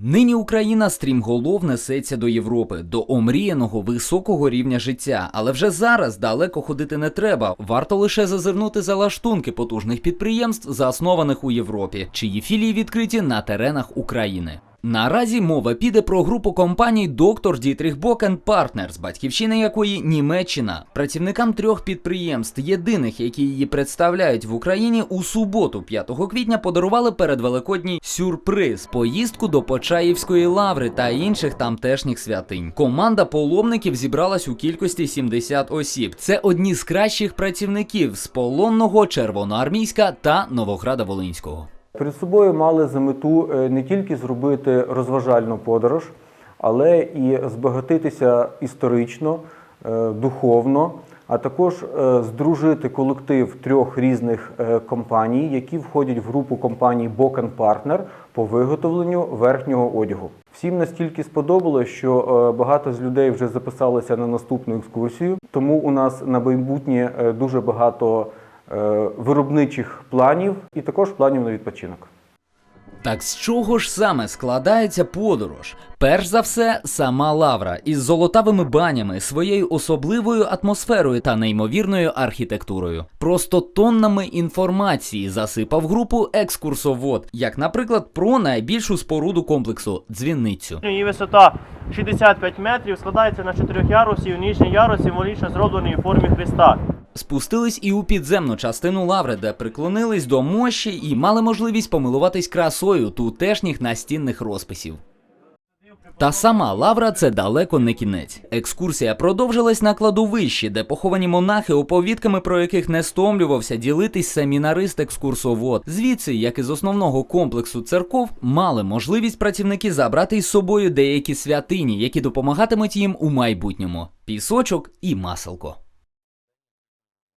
Нині Україна стрімголов несеться до Європи, до омріяного високого рівня життя. Але вже зараз далеко ходити не треба. Варто лише зазирнути за лаштунки потужних підприємств, заснованих у Європі, чиї філії відкриті на теренах України. Наразі мова піде про групу компаній Доктор Дітріх Бокен Партнерс, батьківщина якої Німеччина. Працівникам трьох підприємств, єдиних, які її представляють в Україні, у суботу, 5 квітня, подарували передвеликодній сюрприз поїздку до Почаївської лаври та інших тамтешніх святинь. Команда паломників зібралась у кількості 70 осіб. Це одні з кращих працівників з полонного Червоноармійська та Новограда Волинського. Перед собою мали за мету е, не тільки зробити розважальну подорож, але і збагатитися історично, е, духовно, а також е, здружити колектив трьох різних компаній, які входять в групу компаній Бокен Партнер по виготовленню верхнього одягу. Всім настільки сподобалось, що багато з людей вже записалися на наступну екскурсію. Тому у нас на майбутнє дуже багато виробничих планів і також планів на відпочинок. Так з чого ж саме складається подорож? Перш за все, сама лавра із золотавими банями, своєю особливою атмосферою та неймовірною архітектурою. Просто тоннами інформації засипав групу екскурсовод, як, наприклад, про найбільшу споруду комплексу дзвіницю. Її висота 65 метрів, складається на чотирьох ярусів. Нижній ярус символічно зроблений у формі Христа. Спустились і у підземну частину лаври, де приклонились до мощі і мали можливість помилуватись красою тутешніх настінних розписів. Та сама лавра це далеко не кінець. Екскурсія продовжилась на кладовищі, де поховані монахи, оповідками про яких не стомлювався ділитись семінарист-екскурсовод. Звідси, як із основного комплексу церков, мали можливість працівники забрати із собою деякі святині, які допомагатимуть їм у майбутньому: пісочок і маселко.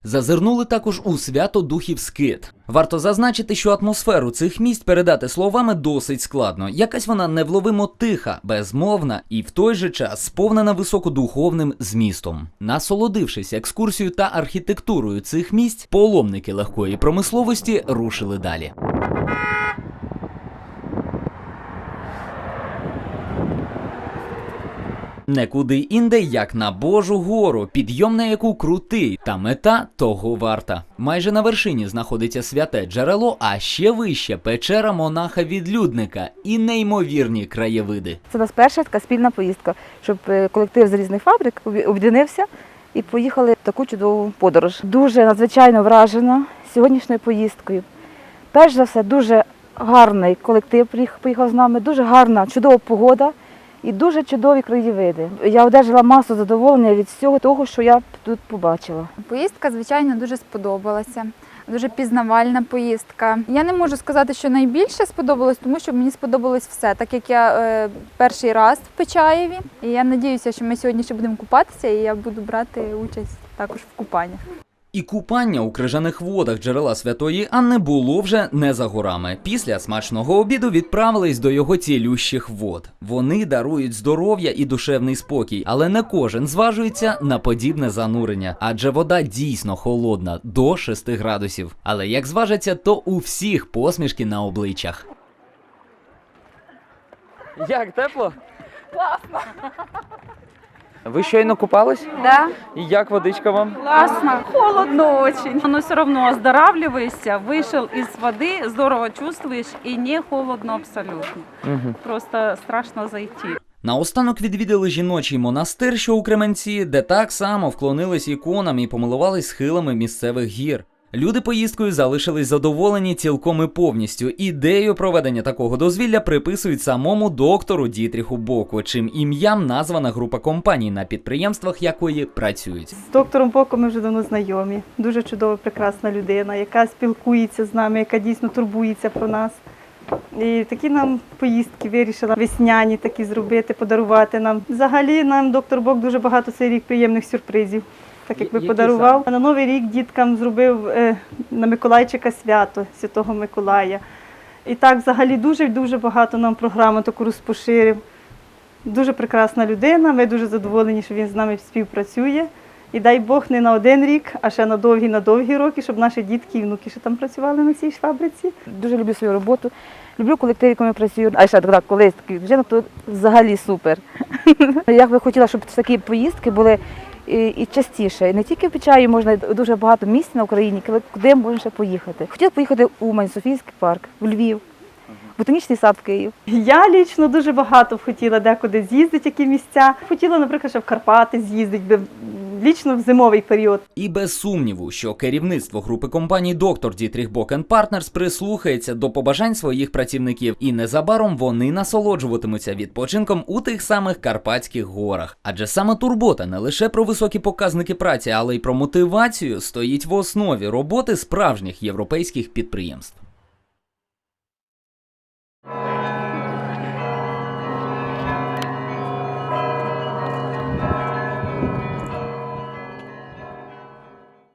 Зазирнули також у свято духів скит. Варто зазначити, що атмосферу цих місць передати словами досить складно. Якась вона невловимо тиха, безмовна і в той же час сповнена високодуховним змістом. Насолодившись екскурсією та архітектурою цих місць, паломники легкої промисловості рушили далі. Некуди інде, як на Божу гору, підйом на яку крутий, та мета того варта. Майже на вершині знаходиться святе джерело, а ще вище печера монаха-відлюдника і неймовірні краєвиди. Це у нас перша така спільна поїздка, щоб е, колектив з різних фабрик об'є- об'єднався і поїхали в таку чудову подорож. Дуже надзвичайно вражена сьогоднішньою поїздкою. Перш за все, дуже гарний колектив поїхав з нами, дуже гарна, чудова погода і дуже чудові краєвиди. Я одержала масу задоволення від всього того, що я тут побачила. Поїздка, звичайно, дуже сподобалася. Дуже пізнавальна поїздка. Я не можу сказати, що найбільше сподобалось, тому що мені сподобалось все, так як я е, перший раз в Печаєві. І я сподіваюся, що ми сьогодні ще будемо купатися, і я буду брати участь також в купаннях. І купання у крижаних водах джерела Святої Анни було вже не за горами. Після смачного обіду відправились до його цілющих вод. Вони дарують здоров'я і душевний спокій, але не кожен зважується на подібне занурення, адже вода дійсно холодна до 6 градусів. Але як зважаться, то у всіх посмішки на обличчях. Як тепло? Класно. Ви щойно купались? Да, І як водичка вам? классно. Холодно очень. Но все равно оздоравливаешься, вышел из воды, здорово чувствуешь и не холодно абсолютно. Угу. Просто страшно зайти. Наостанок відвідали жіночий монастир, що у Кременці, де так само вклонились іконам і помилувались схилами місцевих гір. Люди поїздкою залишились задоволені цілком і повністю. Ідею проведення такого дозвілля приписують самому доктору Дітріху Боку, чим ім'ям названа група компаній, на підприємствах якої працюють. З доктором Боком ми вже давно знайомі. Дуже чудова, прекрасна людина, яка спілкується з нами, яка дійсно турбується про нас. І такі нам поїздки вирішила весняні такі зробити, подарувати нам. Взагалі нам доктор Бок дуже багато цей рік приємних сюрпризів. Так як би подарував. На Новий рік діткам зробив е, на Миколайчика свято Святого Миколая. І так взагалі дуже дуже багато нам програму таку розпоширив. Дуже прекрасна людина. Ми дуже задоволені, що він з нами співпрацює. І дай Бог не на один рік, а ще на довгі, на довгі роки, щоб наші дітки і внуки ще там працювали на цій фабриці. Дуже люблю свою роботу. Люблю колектив, якому я працюю. А ще так, коли такий дружина, то взагалі супер. Я би хотіла, щоб такі поїздки були і, і частіше. Не тільки в Печаї, можна дуже багато місць на Україні, коли- куди можна ще поїхати. Хотіла поїхати у Умань, Софійський парк, в Львів, Ботанічний сад в Київ. Я лічно дуже багато хотіла декуди з'їздити, які місця. Хотіла, наприклад, ще в Карпати з'їздити, би, в зимовий період. І без сумніву, що керівництво групи компаній Доктор Дітріх Бокен Партнерс прислухається до побажань своїх працівників, і незабаром вони насолоджуватимуться відпочинком у тих самих Карпатських горах. Адже саме турбота не лише про високі показники праці, але й про мотивацію стоїть в основі роботи справжніх європейських підприємств.